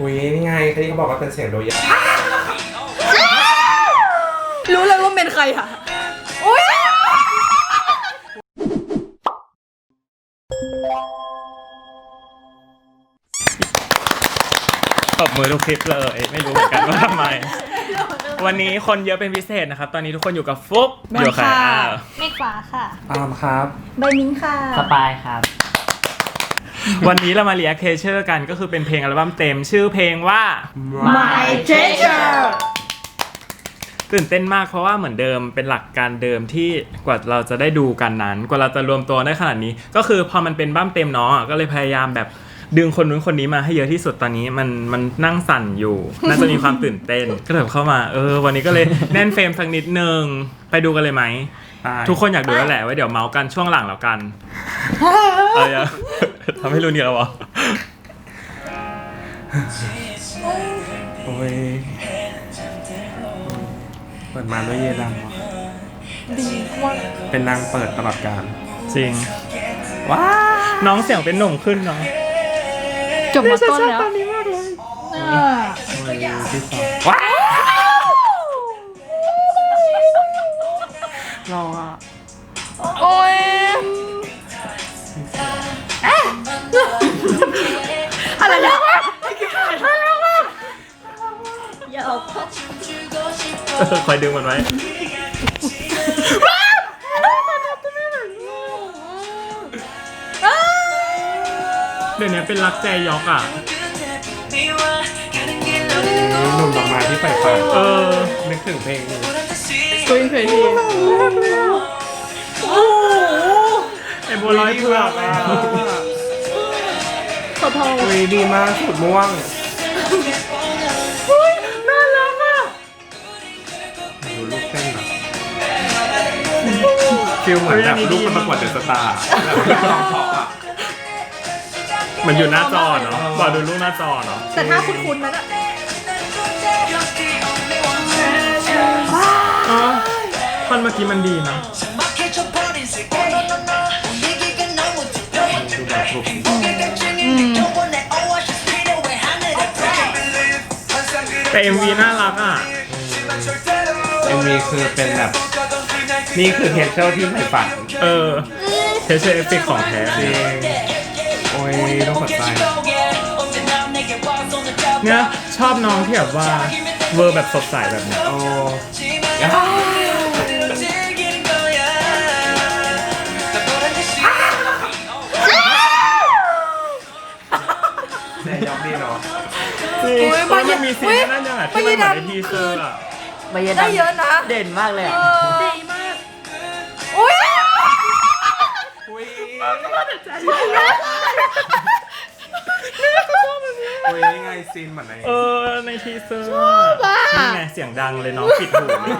อุ้ยนี่ไงที่เขาบอกว่าเป็นเสียงโดยะรู้เลยว่าเป็นใครค่ะอุ้ยตบมือทุกคลิปเลย ไม่รู้เหมือนกันว่าทำไม วันนี้คนเยอะเป็นพิเศษนะครับ ตอนนี้ทุกคนอยู่กับฟุ๊กอยู่กับใครอ่าเมฆฟ้าค่ะตามครับ ใบมิ้นท์ค่ะ สปายครับ วันนี้เรามาเรียกเทเชอร์กันก็คือเป็นเพลงอัลบั้มเต็มชื่อเพลงว่า My Treasure ตื่นเต้นมากเพราะว่าเหมือนเดิมเป็นหลักการเดิมที่กว่าเราจะได้ดูกันนั้น กว่าเราจะรวมตัวได้ขนาดนี้ ก็คือพอมันเป็นบั้มเต็มเนาะก็เลยพยายามแบบดึงคนนู้นคนนี้มาให้เยอะที่สุดตอนนี้มันมันนั่งสั่นอยู่ น่าจะมีความตื่นเต้น ก็เลยเข้ามาเออ วันนี้ก็เลยแน่นเฟรมสักนิดนึงไปดูกันเลยไหมได้ทุกคนอยากดูแล้วแหละไว้เดี๋ยวเมาส์กันช่วงหลังแล้วกันอะไรอะ ทำให้รู้นี่แล้ววะโอ้ยเปิดมาด้วยเยดำว่ะเป็นนางเปิดตลอดการจริง ว้าน้องเสียงเป็นหนุ่มขึ้นเนาะจบมาต้นแล้วโอ้ยที่สองว้ารออะ คอยดึงมันไว้ เดี๋ยวนี้เป็นรักใจยอกอะ หนุ่มดอกไม้ที่ใฝ่ฝันเออ นึกถึงเพลงนี้คุยเคยทีไอ้บัวลอยเผือกอะขอโทษอุ้ยดีมากสูตรม่วง ดูลูกเต้นแบบฟิลเหมือนแบบลูกมันประกวดเดอะสตาร์แบบลองท็อปอะมันอยู่หน้าจอเนาะบอกดูรูปหน้าจอเนาะแต่ถ้าคุ้นๆนั้นอะเออท่อนเมื่อกี้มันดีนะดูแบบกรุบแต่ MV น่ารักอะ เอ็มวีคือเป็นแบบ นี่คือเทเชอร์ที่ใฝ่ฝันเออเทเชอร์เอฟเฟกของแท้จริงโอ้ยต้องกดใจเนี่ยชอบน้องที่แบบว่าเวอร์แบบสดใสแบบเนี้ยโอ้เนี่ยยอมดีเนาะจริงโอ้ยเพราะมันมีซีนนั่นยังไงที่มันเหมือนในทีเซอร์อะ ใบยาได้เยอะนะ เด่นมากเลยอะดีมาก อุ้ยอุ้ยอุ้ยนี่ไงซีนเหมือนในเออ ในทีเซอร์นี่ไงเสียงดังเลยน้องปิดหูเลย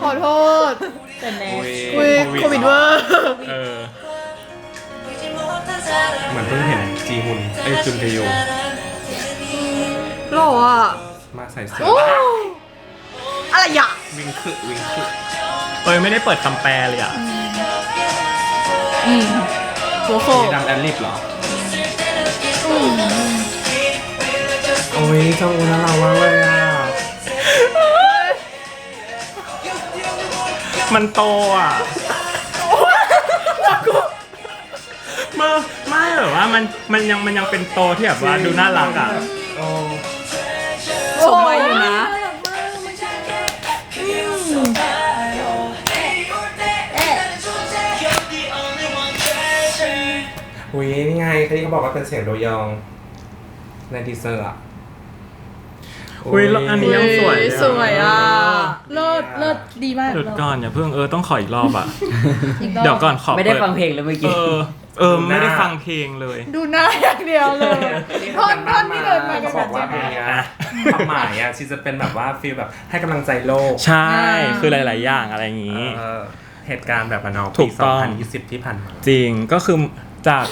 ขอโทษเป็นแน่อุ้ยคุยโควิดเวอร์เออ เหมือนเพิ่งเห็นจีฮุนเอ้ยจุนเทโย หล่ออะมาใส่เสื้อโอ้ อะไรอะวิ่งคือวิ่งคือเอ้ยไม่ได้เปิดคำแปลเลยอะโอ้โหมีดำแอนลิปเหรอ โอ้ยจงอุน่ารักมากเลยอะ มันโตอะมาไม่แบบว่ามันมันยังมันยังเป็นโตที่แบบว่าดูน่ารักอะ โอ้ สมัยอยู่นะ ที่เขาบอกว่าเป็นเสียงโดยอง ในทีเซอร์อะอุ้ยแล้วอันนี้ยังสวยเลยอะสวยอะเลิศเลิศดีมากหยุดก่อนอย่าเพิ่งเออต้องขออีกรอบอะอีกรอบเดี๋ยวก่อนขอไม่ได้ปิฟังเพลงเลยเมื่อเอกี้อเออไม่ได้ฟังเพลงเลย ดูหน้าอย่างเดียวเลยท่อนท่อนที่เดินมากันเขาบอกว่าเพลงเนี้ยความหมายอะชีจะเป็นแบบว่าฟีลแบบให้กำลังใจโลก ใช่ คือหลาย ๆ อย่างอะไรอย่างนี้เออเหตุการณ์แบบมันเอาถูปีกต้อง2020ที่ผ่านมาจริงก็คือจาก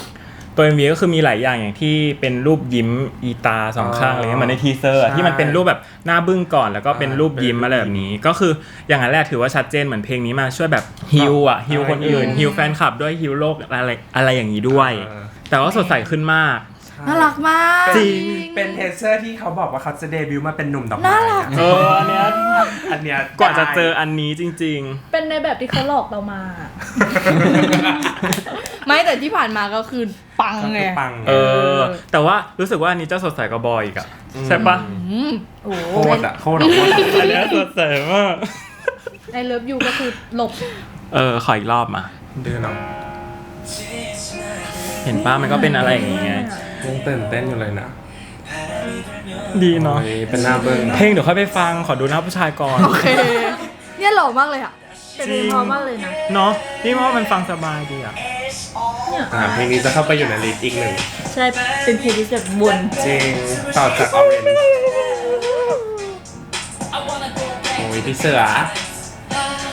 ตัว MV ก็คือมีหลายอย่างอย่างที่เป็นรูปยิ้มอีตาสองข้างอะไรเงี้ยเหมือนในทีเซอร์อะใช่ที่มันเป็นรูปแบบหน้าบึ้งก่อนแล้วก็เป็นรูปยิ้มเป็นรูปอะไรแบบนี้ ก็คืออย่างนั้นแรกถือว่าชัดเจนเหมือนเพลงนี้มาช่วยแบบฮิวอะฮิวคนอื่นฮิวฮิวแฟนคลับด้วยฮิวโลกอะไรอะไรอย่างนี้ด้วยเออแต่ว่าสดใสขึ้นมากใช่น่ารักมาก จริง เป็นเทเซอร์ที่เขาบอกว่าเขาจะเดบิวต์มาเป็นหนุ่มดอกไม้น่ารักอะเอออันเนี้ยอันเนี้ยกว่าจะเจออันนี้จริงเป็นในแบบที่เขาหลอกเรามา ไม่แต่ที่ผ่านมาก็คือปังก็ไงคือปังๆเออ แต่ว่ารู้สึกว่าอันนี้จะสดใสกว่าบอยอีกอะใช่ปะอืมโอ้โหโคตรอะโคตรอะโคตรอะอันเนี้ยสดใสมากในเลิฟยูก็คือหลบ เออขออีกรอบมาดื้อเนาะเห็นป้ามันก็เป็นอะไรอย่างเงี้ยยังตื่นเต้นอยู่เลยนะ ดีเนาะโอ้ยเป็นหน้าเบิ้งเพลงเดี๋ยวค่อยไปฟังขอดูหน้าผู้ชายก่อน โอเค เนี่ยหล่อมากเลยอะแต่เพลงเพอมากเลยนะ เนาะนี่ว่ามันฟังสบายดีอะ อ่าเพลงนี้จะเข้าไปอยู่ในลิสต์อีกหนึ่งใช่เป็นเพลงที่แบบวนจริงต่อจากออเรนโอ้ยพี่เสือ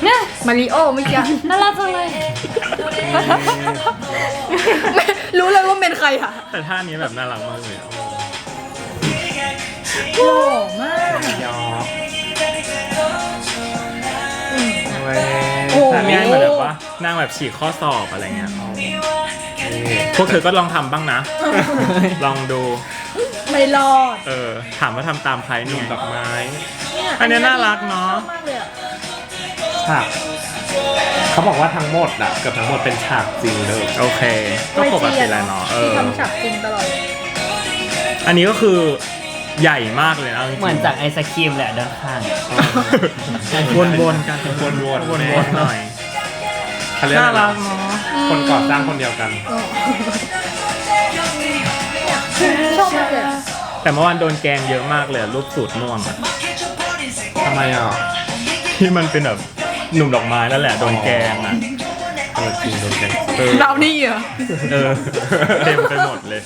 เนี่ยมาริโอเมื่อกี้น่ารักจังเลยไม่รู้เลยว่าเป็นใครอะแต่ท่านี้แบบน่ารักมากเลยอะหล่อมากยอเว้ยโอ้ท่านี้เหมือนแบบว่านางแบบฉีกข้อสอบอะไรเงี้ยนี่ พวกเธอก็ลองทำบ้างนะ ลองดู ไม่รอด เออ ถามว่าทำตามใครหนี่นุ่มไงดอกไม้ อันเนี้ยน่ารักเนาะชอบมากเลยอะฉากเขาบอกว่าทั้งหมดอะเกือบทั้งหมดเป็นฉากจริงเลย โอเค ก็ปกติแหละเนาะเอที่อ ทำฉากจริงตลอดอันนี้ก็คือใหญ่มากเลยนะจริงๆเหมือนจากไอศครีมแหละด้านข้าง วนๆกันวนๆวนๆหน่อย เขาเรียกน่าอะไรรันะกเนาะ คนก่อสร้างคนเดียวกัน ชอบมากเลยอะแต่เมื่อวานโดนแกงเยอะมากเลยอะรูปสูตรม่วงอะทำไมอะที่มันเป็นแบบหนุ่มดอกไม้นั่นแหละโดนแกงอะเออจริงโดนแกงเออเรานี่เหรอเออเต็มไปหมดเลย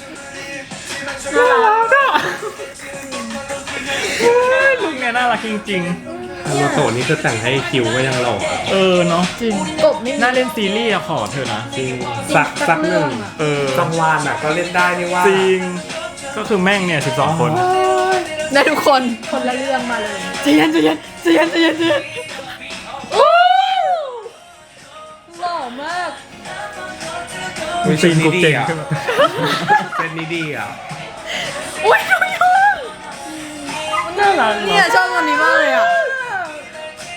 ลูกเนี้ยน่ารักจริง ฮารุโตะนี่คือแต่งให้คิวก็ยังหล่ออะๆเออเนาะจริง กบนี่น่าเล่นซีรีส์อะขอเธอะนะ จริงสักสักหนึ่งเออ จังหวานอะก็เล่นได้นี่ว่าจริง ก็คือแม่งเนี่ย 12 คนได้ทุกคนคนละเรื่องมาเลย ใจเย็นใจเย็นใจเย็นใจเย็นใจเย็นโอ้หล่อมากวิชจริงนี้กูดีเก่งอะขึ้นมาเซนนี้ดีอะอุ้ยดูยอดน่ารักเ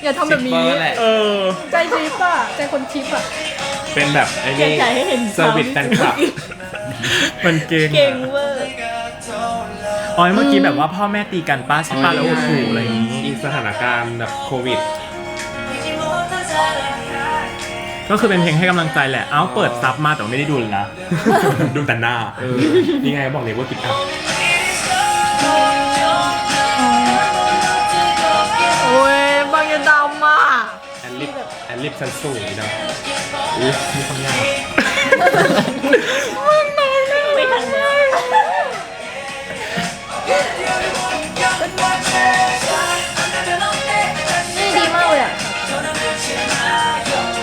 อย่าทำแบบนี้ซิปเปอร์แหละ เออ ใจชิปอะ ใจคนชิปอะ เป็นแบบไอ้อยากนี่จ่ายให้เห็นเซอร์วิสแฟนคลับ มันเก่งเก่งเวอร์อ๋อเมื่อกี้แบบว่าพ่อแม่ตีกันป้าใช่ป้าแล้วโอ้โหอะไรอย่างนี้ อีกสถานการณ์แบบโควิด ก็คือเป็นเพลงให้กำลังใจแหละ เอ้าเปิดซับมาแต่ว่าไม่ได้ดูเลยนะ ดูแต่หน้าเออนี่ไงบอกเลยว่าปิดอัพ ลิปแอนลิปชั้นสูงนะอุ้ยมีความยากไม่ทันแล้วนี่ดีมากเลยอะ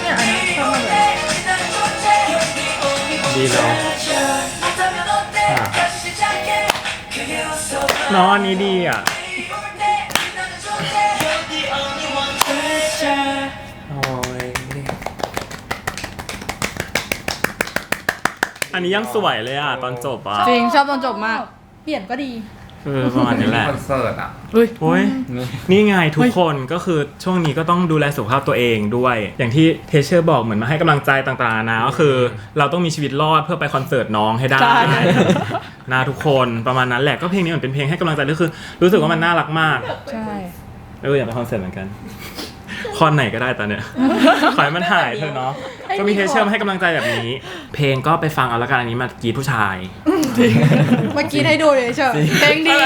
เนี่ยอันนี้ชอบมากเลยดีเนาะค่ะเนาะอันนี้ดีอะ อันนี้ยังสวยเลยอะตอนจบอะจริงชอบตอนจบมาก เปลี่ยนก็ดี เออประมาณนี้แหละคอนเสิร์ตอะเฮ้ยโอ้ยนี่ไงทุกคนก็คือช่วงนี้ก็ต้องดูแลสุขภาพตัวเองด้วย อย่างที่เทเชอร์บอกเหมือนมาให้กำลังใจต่างๆนะก็คือ เราต้องมีชีวิตรอดเพื่อไปคอนเสิร์ตน้องให้ได้ใช่นะทุกคนประมาณนั้นแหละก็เพลงนี้เหมือนเป็นเพลงให้กำลังใจก็คือ รู้สึกว่ามันน่ารักมากใช่เอออยากไปคอนเสิร์ตเหมือนกัน คอนไหนก็ได้ตอนเนี้ยขอให้มันหายเถอะเนาะก็มีเทเชอร์มาให้กำลังใจแบบนี้ เพลงก็ไปฟังเอาละกันอันนี้มากรีดผู้ชายเมื่อกี้ให้ดูเลยเชียวเพลงดี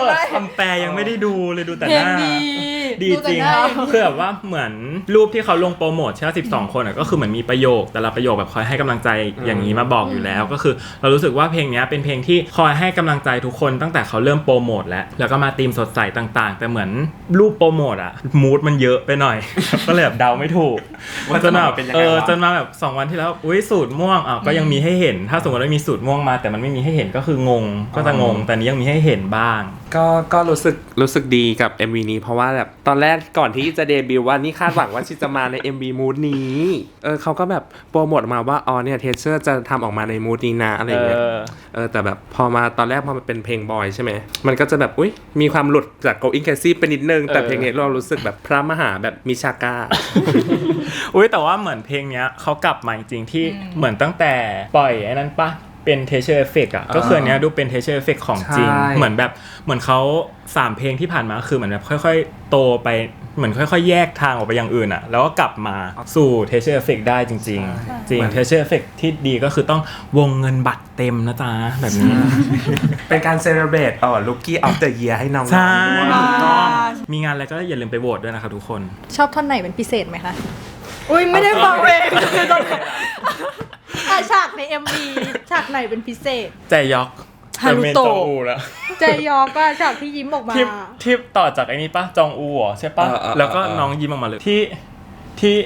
เปิไปดคำแปลยังไม่ได้ดูเลยดูแต่เพลหงน้าดี ดีดูแต่จริงหน้าคือแบบว่าเหมือนรูปที่เขาลงโปรโมทใช่ไหมสิบสองคนอะก็คือเหมือนมีประโยคแต่ละประโยคแบบคอยให้กำลังใจอย่างนี้มาบอกอยู่แล้ว ก็คือ เรารู้สึกว่าเพลงเนี้ยเป็นเพลงที่คอยให้กำลังใจทุกคนตั้งแต่เขาเริ่มโปรโมทแล้วแล้วก็มาตีมสดใสต่าง ๆ แต่เหมือนรูปโปรโมทอะมูดมันเยอะไปหน่อยก็เลยแบบเดาไม่ถูกว่าจจะนมาแบบเป็นยังเอไงอวะจนมาแบบสองวันที่แล้วอุ้ยสูตรม่วงอะก็ยังมีให้เห็น ถ้าสมมติว่ามีสูตรม่วงมา แต่มันไม่มีให้เห็นก็คืองงก็จะงงแต่อันนี้ยังมีให้เห็นบ้างก็ก็รู้สึกรู้สึกดีกับ MV นี้เพราะว่าแบบตอนแรกก่อนที่จะเดบิวต์ว่านี่คาดหวังว่าชิจะมาใน MV มูดนี้เออเขาก็แบบโปรโมทออกมาว่าอ๋อเนี่ยเทเชอร์จะทำออกมาในมูดนี้นะอะไรเอเงี้ยอเออแต่แบบพอมาตอนแรกพอมันเป็นเพลงบอยใช่ไหมมันก็จะแบบอุ้ยมีความหลุดจาก Going Crazy ไปนิดนึง แต่เออเพลงนี้เรารู้สึกแบบพระมหาแบบมิชาก้าอุ้ยแต่ว่าเหมือนเพลงเนี้ยเขากลับมาจริงๆที่เหมือนตั้งแต่ปล่อยไอ้นั้นปะ เป็นเทเชอร์เอฟเฟกอะก็คืออันเนี้ยดูเป็นเทเชอร์เอฟเฟกของจริงใช่เหมือนแบบเหมือนเขาสามเพลงที่ผ่านมาคือเหมือนแบบค่อยๆ โตไปเหมือนค่อยๆ แยกทางออกไปอย่างอื่นอะแล้วก็กลับมาสู่เทเชอร์เอฟเฟกได้จริง ๆ จริงเทเชอร์เอฟเฟกที่ดีก็คือต้องวงเงินบัตรเต็มนะจ๊ะแบบนี้ เป็นการเซเลบรตอ๋อลูกี้ออฟเดอะเยียให้น้องๆใช่ด้วยถูกต้องมีงานอะไรก็อย่าลืมไปโหวตด้วยนะครับทุกคน ชอบท่อนไหนเป็นพิเศษไหมคะอุ้ยไม่ได้ฟังเพลงคื อตอนอะฉากใน MV ฉากไหนเป็นพิเศษ ใจยอกฮารุโตะเมนจองอูแล้วเจยอก็ฉากที่ยิ้มออกมา ที่ที่ต่อจากไอ้นี้ปะจองอูเหรอใช่ปะเออเออแล้วก็เออน้องยิ้มออกมาเลยที่ที่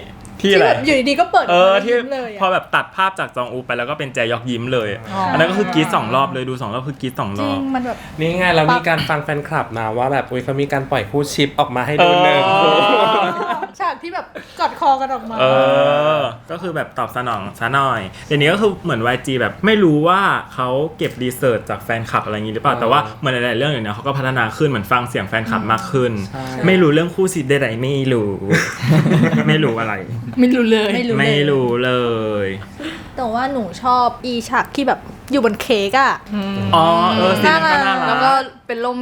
ที่ที่อะไรแบบอยู่ดีๆก็เปิดเออมาแล้วที่ยิ้มเลยพออะ แบบตัดภาพจากจองอูไปแล้วก็เป็นแจยอกยิ้มเลยอ๋ออั อันนั้นก็คือกรีดสองรอบเลยดูสองรอบคือกรีดสองจรริองบมันแบบ นี่ไงเรามีการฟังแฟนคลับนะว่าแบบอุ้ยเขามีการปล่อยคู่ชิปออกมาให้ดูหนึ่งเออฉาก ที่แบบกอดคอกันออกมา เออ ก็คือแบบตอบสนองซะหน่อยเดี๋ยวนี้ก็คือเหมือน YG แบบไม่รู้ว่าเขาเก็บรีเสิร์ชจากแฟนคลับอะไรอย่างนี้หรือเปล่าเออแต่ว่าเหมือนหลายๆเรื่องอย่างเนี้ยเขาก็พัฒนาขึ้นเหมือนฟังเสียงแฟนคลับมากขึ้นใช่ไม่รู้เรื่องคู่ซีใดๆไม่รู้ ไม่รู้อะไร ไม่รู้เลยไม่รู้ไม่เลยรู้เลย แต่ว่าหนูชอบอีฉากที่แบบอยู่บนเค้กอะอ๋อเออซีนนั้นก็น่าน่ารักรักแล้วก็เป็นล่ม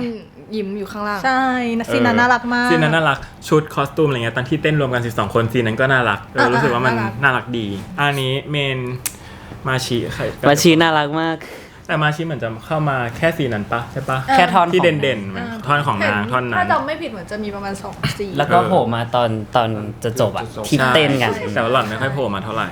ยิ้มอยู่ข้างล่าง ใช่นะซีนนั้นน่ารักมาก ซีนนั้นน่ารักชุดคอสตูมอะไรเงี้ยตอนที่เต้นรวมกัน 12 คนซีนนั้นก็น่ารักเอออ่ารู้สึกว่ามันน่ารักน่ารักดี อันนี้เมนมาชิใครมาชีน่ารักมาก แต่มาชิเหมือนจะเข้ามาแค่ซีนนั้นปะใช่ปะแค่ท่อนที่ของเด่นๆมันท่อนของนางท่อนนั้ถ้านจำไม่ผิดเหมือนจะมีประมาณสองซีนแล้วก็โผล่มาตอนตอนจะจบอะที่เต้นกันใช่แต่ว่าหล่อนไม่ค่อยโผล่มาเท่าไหร่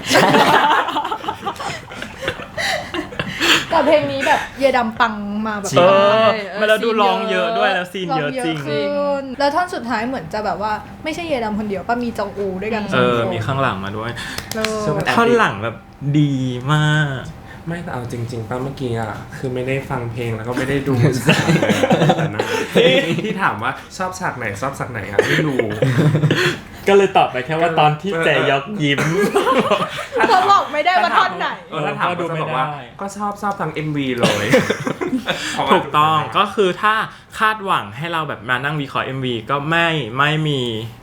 แต่เพลงนี้แบบเยดำปังมาแบบเออเออมาแล้วดูลองเยอะด้วยแล้วซีนเยอะจริงขึ้นแล้วท่อนสุดท้ายเหมือนจะแบบว่าไม่ใช่เยดำคนเดียวป้ามีจองอูด้วยกันสเอองอ คนมีข้างหลังมาด้วยเออ ซึ่งมันแอบท่อนหลังแบบดีมาก ไม่แต่เอาจริง ๆป้าเมื่อกี้อะคือไม่ได้ฟังเพลงแล้วก็ไม่ได้ดูฉากเลยอะแต่นะที่ที่ถามว่าชอบฉากไหนชอบฉากไหนอะไม่รู้ ก็เลยตอบไปแค่ว่าตอนที่แจยอกยิ้ม เขาบอกไม่ได้ว่าท่อนไหน เออถ้าถามก็ดูก็จะไม่บอกว่าได้ ก็ชอบชอบทั้ง MV เลยเพราะว่าถูกต้องก็คือถ้าคาดหวังให้เราแบบมานั่งวิเคราะห์ MV ก็ไม่ไม่มี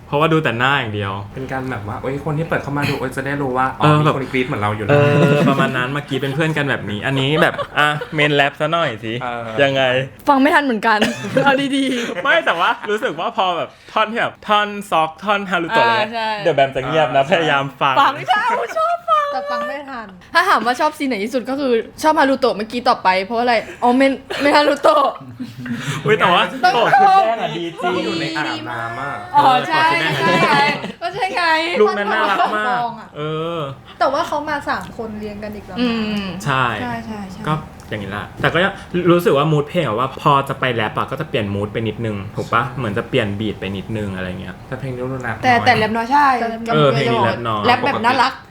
เพราะว่าดูแต่หน้าอย่างเดียว เป็นการแบบว่าโอ้ยคนที่เปิดเข้ามาดูโอ้ยจะได้รู้ว่าอ๋เอออมีแบบคนกรี๊ดเหมือนเราอยู่เอนะอประมาณนั้นเมื่อกี้เป็นเพื่อนกันแบบนี้ อันนี้แบบอะเมนแรปซะหน่อยสิเออยังไง ฟังไม่ทันเหมือนกัน เอาดี ไม่แต่ว่ารู้สึกว่าพอแบบท่อนที่แบบท่อนซอกท่อนฮารุโตะอ่าเนี่ยใช่ เดี๋ยวแบมจะเงียบนะพยายามฟัง ๆฟังไม่ทันชอบฟัง แต่ฟังไม่ทัน ถ้าถามว่าชอบซีนไหนที่สุดก็คือชอบฮารุโตะเมื่อกี้ต่อไป เพราะอะไรอ๋อเมนเมนฮารุโตะอุ้ยแต่ว่าต้อง โกรธคือแม่งอะดีจริง อยู่ในอ่างน้ำอะอ๋อใช่ขอที่แม่ใช่หายก็ใช่ไงลูกนั้นน่ารักมากฟองอะเออ แต่ว่าเขามาสามคนเรียงกันอีกแล้วอืนะมใช่ ใช่ใช่ใช่ ก็อย่างนี้ละแต่ก็ยังรู้สึกว่ามูดเพลงอะว่าพอจะไปแรปอะก็จะเปลี่ยนมูดไปนิดนึง ถูกปะเหมือนจะเปลี่ยนบีทไปนิดนึงอะไรเงี้ย แต่เพลงนี้รู้แรปแต่แต่แรปน้อยใช่เออเพลงนี้แรปน้อย แรปแบบน่ารักเออ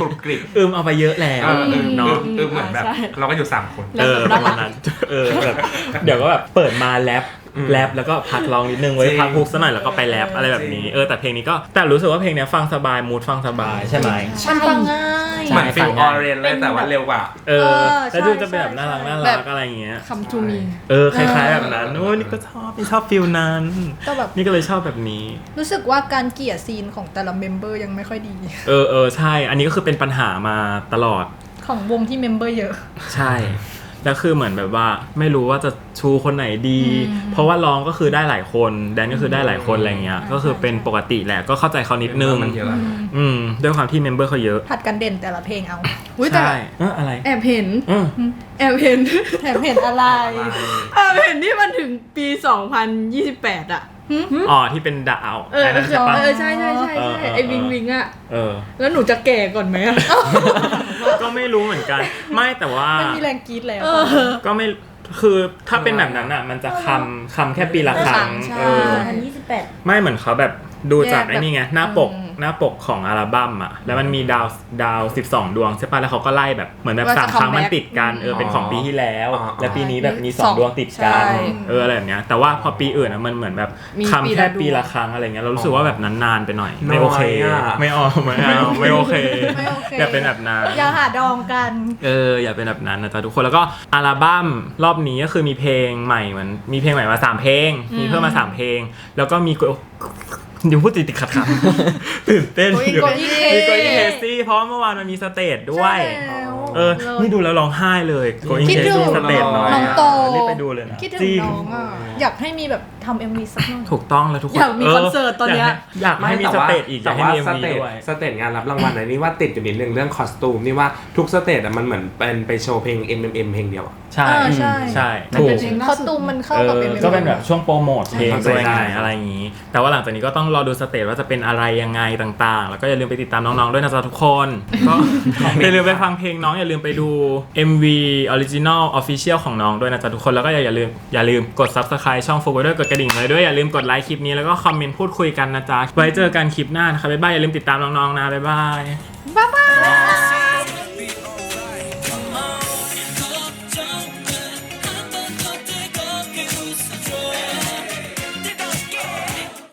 กรุบกริบอืมเอาไปเยอะแล้ว เออเออเนาะเออเหมือนแบบ ใช่ เราก็อยู่สามคน เออประมาณนั้น เออแบบเดี๋ยวก็แบบเปิดมาแรป แรปแล้วก็พักร้องนิดนึงไว้จริง พักฮุกซะหน่อยแล้วก็ไปแรปอะไรแบบนี้เออแต่เพลงนี้ก็แต่รู้สึกว่าเพลงเนี้ยฟังสบายมูดฟังสบายใช่ไหม มันฟังง่าย เหมือนฟิลฟังอง่าอยเรนเลยแต่ว่าเร็วกว่า เออเออแล้วดูใช่จะเป็นแบบน่ารักใช่ น่าแบรักบอะไรอย่างเงี้ย คำทูมี เออคล้ายๆแบบนั้นโอ้ยนี่ก็ชอบนี่ชอบฟิลนั้น ก็แบบ นี่ก็เลยชอบแบบนี้ รู้สึกว่าการเกลี่ยซีนของแต่ละเมมเบอร์ยังไม่ค่อยดี เออเออใช่ อันนี้ก็คือเป็นปัญหามาตลอด ของวงที่เมมเบอร์เยอะ ใช่ แล้วคือเหมือนแบบว่าไม่รู้ว่าจะชูคนไหนดี เพราะว่าร้องก็คือได้หลายคนแดนก็คือได้หลายคนอะไรเงี้ยก็คือเป็นปกติแหละก็เข้าใจเขานิดนึงมันเยอะอืมด้วยความที่เมมเบอร์เขาเยอะผัดกันเด่นแต่ละเพลงเอาอุ้ยแต่ใช่เอออะไรแอบเห็นเออแอบเห็นแถมเห็นอะไรแอบเห็นที่มันถึงปี 2028 อะ อ๋อที่เป็นดาวเออไอ้นั่นเอใช่ปะอใช่ใช่ใช่เออใช่เออ ไอ้วิงวิงอะ เออ แล้วหนูจะแก่ก่อนไหมอะก็ไม่รู้เหมือนกัน ไม่แต่ว่า ไม่มีแรงกรีดแล้ว เออ ก็ไม่คือถ้าเป็นแบบนั้นอะ มันจะคำคำแค่ปีละครั้ง ใช่ เออไม่เหมือนเขาแบบดูจากไอ้นี่ไง หน้าปก หน้าปกของอัลบั้มอะ แล้วมันมีดาวดาว12ดวงใช่ป่ะแล้วเขาก็ไล่แบบเหมือนแบบว่าจะสามครั้ง comeback มันติดกันเออเป็นของปีที่แล้ว อ๋อ และปีนี้แบบมีสอง2ดวงติดกันใช่เอออะไรแบบเนี้ยแต่ว่าพอปีอื่นอะมันเหมือนแบบมีคำแค่ปีปีละละดวงครั้งอะไรเงี้ยเรารู้สึกว่าแบบนานๆไปหน่อย ไม่น้อยโอเคอะ ไม่เอาไม่เอาไม่โอเคไม่โอเค อย่าเป็นแบบนั้น อย่าหาดองกัน เอออย่าเป็นแบบนั้นนะจ๊ะทุกคนแล้วก็อัลบั้มรอบนี้ก็คือมีเพลงใหม่เหมือนมีเพลงใหม่มาสามเพลง มีเพิ่มมาสามเพลง แล้วก็มีโก อยู่พูดติดติดขัดขัดๆตื่นเต้นโกอิอยู่โกอิมีโกอิเฮซี่เพราะว่าเมื่อวานมันมีสเตจด้วย ใช่แล้ว เออ นี่ดูแล้วร้องไห้เลยโกอิคิดเฮถึงซี่สเตจน้อยน้องโต รีบไปดูเลยนะคิดถึจงริงน้องอะอยากให้มีแบบทำเอ็มวีสักหน่อย ถูกต้องแล้วทุกคนอยากมีคอนเสิร์ตตอนเนี้ย อยากให้อยากให้มีสเตจอีกอยากให้มีเอ็มสวีเตจด้วย สเตจงานรับรางวัลอันนี้ว่าติดอยู่นิดนึงเรื่องคอสตูมนี่ว่าทุกสเตจอะมันเหมือนเป็นไปโชว์เพลง M M M เพลงเดียวอะ ใช่เออใช่ ใช่มันถูเป็นกเพลงล่าคอสสุดตูมมันเข้าเอกับอเป็น ก็เป็นแบบช่วงโปรโมทเพลงเข้าใจด้วยไงได้อะไรอย่างนี้ แต่ว่าหลังจากนี้ก็ต้องรอดูสเตจว่าจะเป็นอะไรยังไงต่างๆ แล้วก็อย่าลืมไปติดตามน้องๆด้วยนะจ๊ะทุกคน ก็อย่าลืมไปฟังเพลงน้องอย่าลืมาลืมไปดู MV Original Official ของน้องด้วยนะจ๊ะทุกคน แล้วก็อย่าลืมอย่าลืมกด Subscribe ช่อง f o r w a r d กดกระดิ่งเลยด้วย อย่าลืมกดไลค์คลิปนี้แล้วก็คอมเมนต์พูดคุยกันนะจ๊ะ ไว้เจอกันคลิปหน้านะครับบ๊ายบายอย่าลืมติดตามน้องๆนะบ๊ายบายบ๊ายบาย